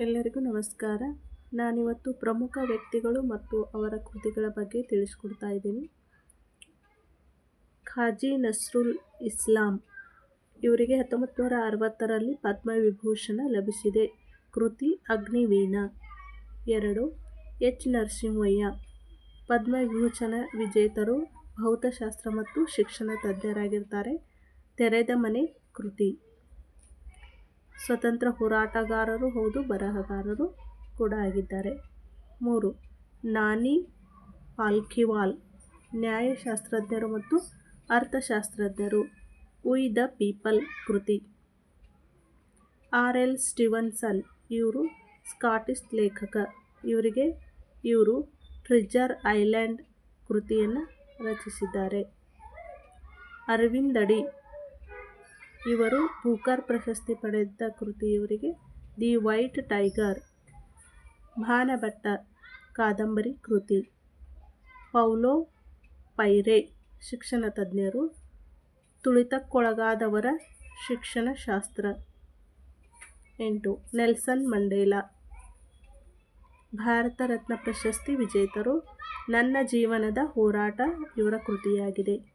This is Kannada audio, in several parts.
ಎಲ್ಲರಿಗೂ ನಮಸ್ಕಾರ. ನಾನಿವತ್ತು ಪ್ರಮುಖ ವ್ಯಕ್ತಿಗಳು ಮತ್ತು ಅವರ ಕೃತಿಗಳ ಬಗ್ಗೆ ತಿಳಿಸ್ಕೊಡ್ತಾ ಇದ್ದೀನಿ. ಖಾಜಿ ನಸ್ರುಲ್ ಇಸ್ಲಾಂ. ಇವರಿಗೆ ಹತ್ತೊಂಬತ್ತು ನೂರ ಅರವತ್ತರಲ್ಲಿ ಪದ್ಮವಿಭೂಷಣ ಲಭಿಸಿದೆ. ಕೃತಿ ಅಗ್ನಿವೀಣ. ಎರಡು, ಎಚ್. ನರಸಿಂಹಯ್ಯ. ಪದ್ಮವಿಭೂಷಣ ವಿಜೇತರು ಭೌತಶಾಸ್ತ್ರ ಮತ್ತು ಶಿಕ್ಷಣ ತಜ್ಞರಾಗಿರ್ತಾರೆ. ತೆರೆದ ಮನೆ ಕೃತಿ. ಸ್ವತಂತ್ರ ಹೋರಾಟಗಾರರು ಹೌದು, ಬರಹಗಾರರು ಕೂಡ ಆಗಿದ್ದಾರೆ. ಮೂರು, ನಾನಿ ಪಾಲ್ಕಿವಾಲ್, ನ್ಯಾಯಶಾಸ್ತ್ರಜ್ಞರು ಮತ್ತು ಅರ್ಥಶಾಸ್ತ್ರಜ್ಞರು ಉಯ್ ದ ಪೀಪಲ್ ಕೃತಿ. ಆರ್ ಎಲ್ ಸ್ಟೀವನ್ಸನ್, ಇವರು ಸ್ಕಾಟಿಷ್ ಲೇಖಕ. ಇವರಿಗೆ ಇವರು ಟ್ರಿಜರ್ ಐಲ್ಯಾಂಡ್ ಕೃತಿಯನ್ನು ರಚಿಸಿದ್ದಾರೆ. ಅರವಿಂದಡಿ ಇವರು ಬೂಕರ್ ಪ್ರಶಸ್ತಿ ಪಡೆದ ಕೃತಿ ಇವರಿಗೆ ದಿ ವೈಟ್ ಟೈಗರ್, ಭಾನಭಟ್ಟ ಕಾದಂಬರಿ ಕೃತಿ, ಪೌಲೋ ಪೈರೆ ಶಿಕ್ಷಣ ತಜ್ಞರು, ತುಳಿತಕ್ಕೊಳಗಾದವರ ಶಿಕ್ಷಣ ಶಾಸ್ತ್ರ. ಎಂಟು, ನೆಲ್ಸನ್ ಮಂಡೇಲಾ, ಭಾರತ ರತ್ನ ಪ್ರಶಸ್ತಿ ವಿಜೇತರು, ನನ್ನ ಜೀವನದ ಹೋರಾಟ ಇವರ ಕೃತಿಯಾಗಿದೆ.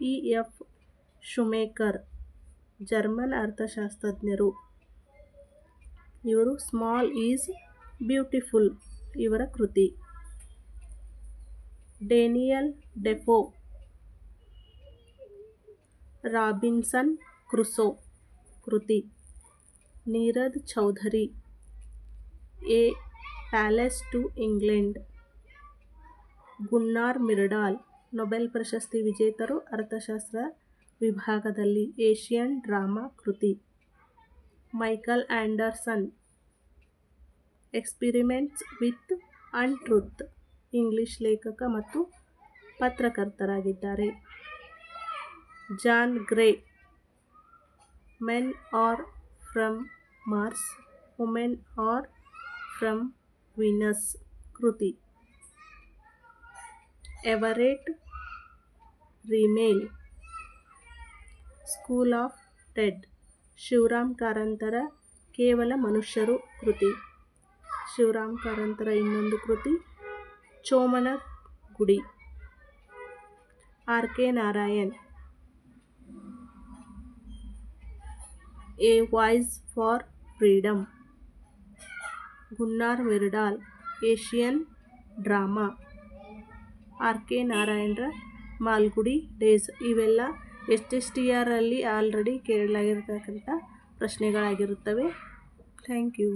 E F. ಶುಮೇಕರ್. ಜರ್ಮನ್ ಅರ್ಥಶಾಸ್ತ್ರಜ್ಞರು ಇವರು ಸ್ಮಾಲ್ ಈಸ್ ಬ್ಯೂಟಿಫುಲ್ ಇವರ ಕೃತಿ ಡೇನಿಯಲ್ ಡೆಫೋ ರಾಬಿನ್ಸನ್ ಕ್ರುಸೋ ಕೃತಿ Nirad Chaudhuri a palace to England Gunnar Myrdal Nobel ಪ್ರಶಸ್ತಿ ವಿಜೇತರು ಅರ್ಥಶಾಸ್ತ್ರ ವಿಭಾಗದಲ್ಲಿ ಏಷಿಯನ್ ಡ್ರಾಮಾ ಕೃತಿ. Michael Anderson experiments with untruth English ಲೇಖಕ ಮತ್ತು ಪತ್ರಕರ್ತರಾಗಿದ್ದಾರೆ. John Gray, men are from Mars, women are from Venus ಕೃತಿ. Everett Reimer school of dead Shivaram ಕಾರಂತರ ಕೇವಲ ಮನುಷ್ಯರು ಕೃತಿ ಶಿವರಾಮ್ ಕಾರಂತರ ಇನ್ನೊಂದು ಕೃತಿ Chomana Gudi R K Narayan a voice for freedom Gunnar Myrdal Asian drama R K ನಾರಾಯಣರ Malgudi days ಇವೆಲ್ಲ ಎಸ್ ಎಸ್ ಟಿ ಆರಲ್ಲಿ ಆಲ್ರೆಡಿ ಕೇಳಲಾಗಿರ್ತಕ್ಕಂಥ ಪ್ರಶ್ನೆಗಳಾಗಿರುತ್ತವೆ. Thank you